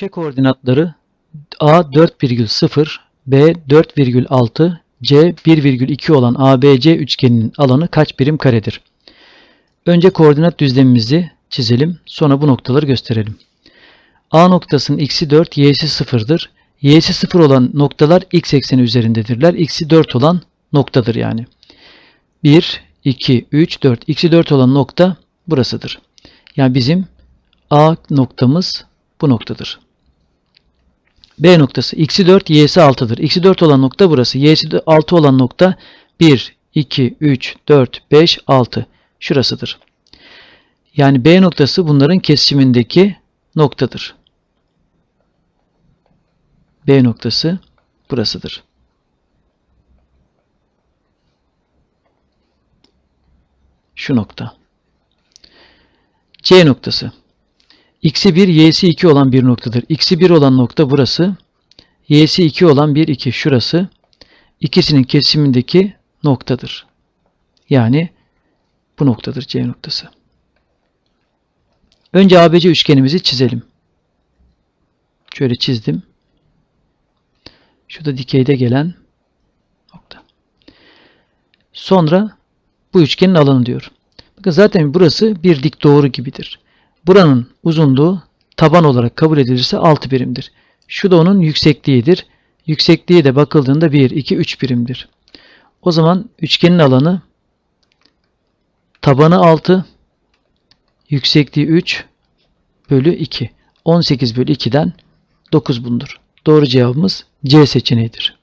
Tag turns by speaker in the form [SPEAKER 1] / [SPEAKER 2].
[SPEAKER 1] Köşe koordinatları A 4,0, B 4,6, C 1,2 olan ABC üçgeninin alanı kaç birim karedir? Önce koordinat düzlemimizi çizelim. Sonra bu noktaları gösterelim. A noktasının x'i 4, y'si 0'dır. Y'si 0 olan noktalar x ekseni üzerindedirler. X'i 4 olan noktadır yani. 1, 2, 3, 4. X'i 4 olan nokta burasıdır. Yani bizim A noktamız bu noktadır. B noktası x'i 4, y'si 6'dır. x'i 4 olan nokta burası. y'si de 6 olan nokta 1, 2, 3, 4, 5, 6. Şurasıdır. Yani B noktası bunların kesişimindeki noktadır. B noktası burasıdır. Şu nokta. C noktası. X'i 1, Y'si 2 olan bir noktadır. X'i 1 olan nokta burası. Y'si 2 olan bir 2 şurası. İkisinin kesimindeki noktadır. Yani bu noktadır C noktası. Önce ABC üçgenimizi çizelim. Şöyle çizdim. Şurada dikeyde gelen nokta. Sonra bu üçgenin alanı diyor. Bakın zaten burası bir dik doğru gibidir. Buranın uzunluğu taban olarak kabul edilirse 6 birimdir. Şu da onun yüksekliğidir. Yüksekliği de bakıldığında 1, 2, 3 birimdir. O zaman üçgenin alanı tabanı 6, yüksekliği 3 bölü 2. 18 bölü 2'den 9 bulunur. Doğru cevabımız C seçeneğidir.